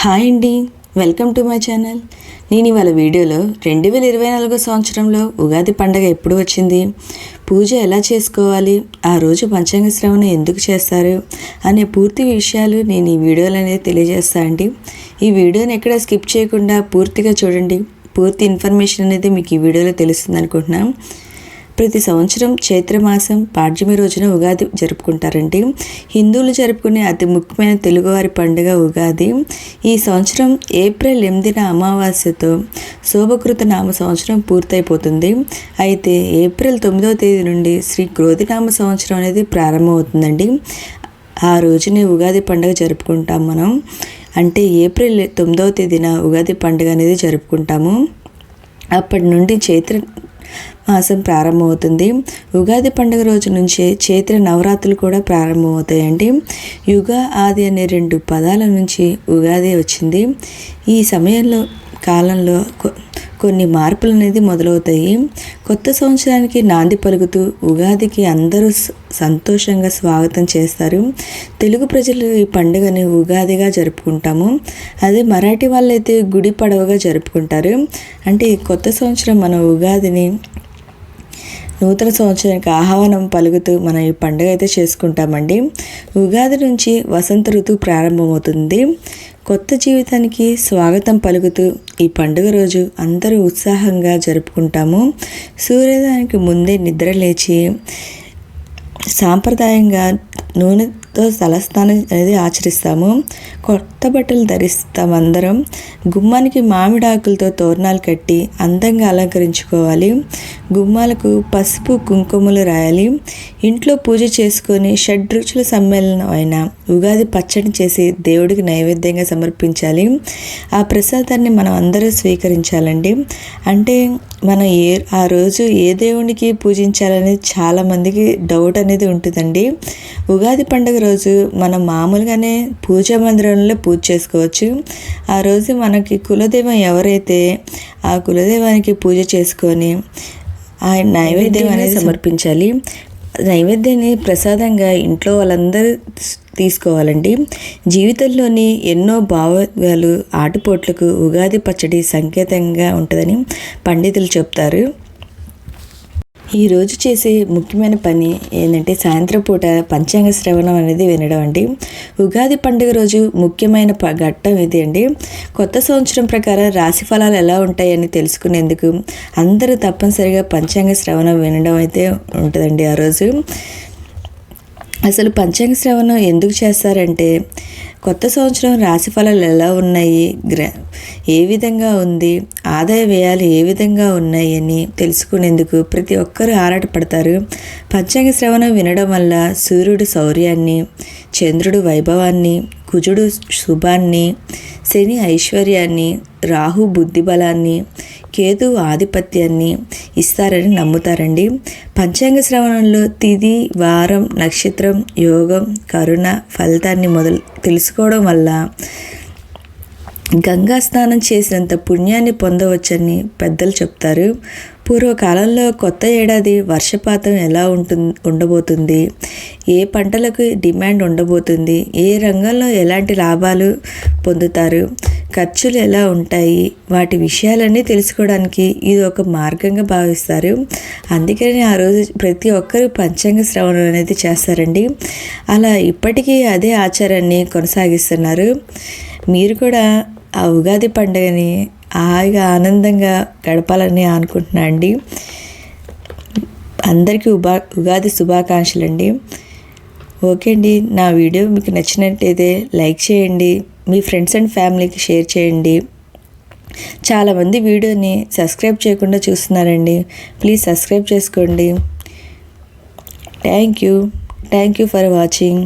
Hi అండి welcome to my channel. నేను ఇవాళ వీడియోలో రెండు వేల ఇరవై నాలుగో సంవత్సరంలో ఉగాది పండగ ఎప్పుడు వచ్చింది పూజ ఎలా చేసుకోవాలి ఆ రోజు పంచాంగ శ్రవణం ఎందుకు చేస్తారు అనే పూర్తి విషయాలు నేను ఈ వీడియోలో అనేది తెలియజేస్తా అండి. ఈ వీడియోని ఎక్కడ స్కిప్ చేయకుండా పూర్తిగా చూడండి. పూర్తి ఇన్ఫర్మేషన్ అనేది మీకు ఈ వీడియోలో తెలుస్తుంది అనుకుంటున్నాను ప్రతి సంవత్సరం చైత్రమాసం పాడ్యమి రోజున ఉగాది జరుపుకుంటారండి. హిందువులు జరుపుకునే అతి ముఖ్యమైన తెలుగువారి పండుగ ఉగాది. ఈ సంవత్సరం ఏప్రిల్ ఎనిమిదిన అమావాస్యతో శోభకృత నామ సంవత్సరం పూర్తయిపోతుంది. అయితే ఏప్రిల్ తొమ్మిదవ తేదీ నుండి శ్రీ క్రోధినామ సంవత్సరం అనేది ప్రారంభమవుతుందండి. ఆ రోజునే ఉగాది పండుగ జరుపుకుంటాం మనం. అంటే ఏప్రిల్ తొమ్మిదవ తేదీన ఉగాది పండుగ అనేది జరుపుకుంటాము. అప్పటి నుండి చైత్ర మాసం ప్రారంభమవుతుంది. ఉగాది పండుగ రోజు నుంచే చైత్ర నవరాత్రులు కూడా ప్రారంభమవుతాయండి. యుగ ఆది అనే రెండు పదాల నుంచి ఉగాది వచ్చింది. ఈ సమయంలో కాలంలో కొన్ని మార్పులు అనేది మొదలవుతాయి. కొత్త సంవత్సరానికి నాంది పలుకుతూ ఉగాదికి అందరూ సంతోషంగా స్వాగతం చేస్తారు. తెలుగు ప్రజలు ఈ పండుగని ఉగాదిగా జరుపుకుంటాము. అదే మరాఠీ వాళ్ళైతే గుడి పడవగా జరుపుకుంటారు. అంటే కొత్త సంవత్సరం మన ఉగాదిని నూతన సంవత్సరానికి ఆహ్వానం పలుకుతూ మనం ఈ పండుగ అయితే చేసుకుంటామండి. ఉగాది నుంచి వసంత ఋతువు ప్రారంభమవుతుంది. కొత్త జీవితానికి స్వాగతం పలుకుతూ ఈ పండుగ రోజు అందరూ ఉత్సాహంగా జరుపుకుంటాము. సూర్యోదయానికి ముందే నిద్ర లేచి సాంప్రదాయంగా నూనె తో తలస్నానం అనేది ఆచరిస్తాము. కొత్త బట్టలు ధరిస్తాం అందరం. గుమ్మానికి మామిడాకులతో తోరణాలు కట్టి అందంగా అలంకరించుకోవాలి. గుమ్మాలకు పసుపు కుంకుమలు రాయాలి. ఇంట్లో పూజ చేసుకొని షడ్రుచుల సమ్మేళనం అయిన ఉగాది పచ్చడి చేసి దేవుడికి నైవేద్యంగా సమర్పించాలి. ఆ ప్రసాదాన్ని మనం అందరూ స్వీకరించాలండి. అంటే మనం ఏ ఆ రోజు ఏ దేవునికి పూజించాలనేది చాలామందికి డౌట్ అనేది ఉంటుందండి. ఉగాది పండుగ రోజు మనం మామూలుగానే పూజా మందిరంలో పూజ చేసుకోవచ్చు. ఆ రోజు మనకి కులదైవం ఎవరైతే ఆ కులదైవానికి పూజ చేసుకొని ఆ నైవేద్యం అనేది సమర్పించాలి. నైవేద్యాన్ని ప్రసాదంగా ఇంట్లో వాళ్ళందరూ తీసుకోవాలండి. జీవితంలోని ఎన్నో భావాలు ఆటుపోట్లకు ఉగాది పచ్చడి సంకేతంగా ఉంటుందని పండితులు చెప్తారు. ఈరోజు చేసే ముఖ్యమైన పని ఏంటంటే సాయంత్రం పూట పంచాంగ శ్రవణం అనేది వినడం అండి. ఉగాది పండుగ రోజు ముఖ్యమైన ఘట్టం ఇది అండి? కొత్త సంవత్సరం ప్రకారం రాశి ఫలాలు ఎలా ఉంటాయని తెలుసుకునేందుకు అందరూ తప్పనిసరిగా పంచాంగ శ్రవణం వినడం అయితే ఉంటుందండి ఆ రోజు. అసలు పంచాంగ శ్రవణం ఎందుకు చేస్తారంటే కొత్త సంవత్సరం రాశి ఫలాలు ఎలా ఉన్నాయి? గ్ర ఏ విధంగా ఉంది? ఆదాయ వ్యయాలు ఏ విధంగా ఉన్నాయి అని తెలుసుకునేందుకు ప్రతి ఒక్కరూ ఆరాటపడతారు. పంచాంగ శ్రవణం వినడం వల్ల సూర్యుడు శౌర్యాన్ని చంద్రుడు వైభవాన్ని కుజుడు శుభాన్ని శని ఐశ్వర్యాన్ని రాహు బుద్ధిబలాన్ని కేతు ఆధిపత్యాన్ని ఇస్తారని నమ్ముతారండి. పంచాంగ శ్రవణంలో తిది వారం నక్షత్రం యోగం కరుణ ఫలితాన్ని మొదలు తెలుసుకోవడం వల్ల గంగా స్నానం చేసినంత పుణ్యాన్ని పొందవచ్చని పెద్దలు చెప్తారు. పూర్వకాలంలో కొత్త ఏడాది వర్షపాతం ఎలా ఉంటుంది ఉండబోతుంది? ఏ పంటలకు డిమాండ్ ఉండబోతుంది? ఏ రంగంలో ఎలాంటి లాభాలు పొందుతారు? ఖర్చులు ఎలా ఉంటాయి వాటి విషయాలన్నీ తెలుసుకోవడానికి ఇది ఒక మార్గంగా భావిస్తారు. అందుకని ఆ రోజు ప్రతి ఒక్కరూ పంచాంగ శ్రవణం అనేది చేస్తారండి. అలా ఇప్పటికీ అదే ఆచారాన్ని కొనసాగిస్తున్నారు. మీరు కూడా ఆ ఉగాది పండుగని హాయిగా ఆనందంగా గడపాలని అనుకుంటున్నా అండి. అందరికీ ఉబా ఉగాది శుభాకాంక్షలు అండి ఓకే అండి నా వీడియో మీకు నచ్చినట్టయితే లైక్ చేయండి. మీ ఫ్రెండ్స్ అండ్ ఫ్యామిలీకి షేర్ చేయండి. చాలామంది వీడియోని సబ్స్క్రైబ్ చేయకుండా చూస్తున్నారండి. ప్లీజ్ సబ్స్క్రైబ్ చేసుకోండి. Thank you thank you for watching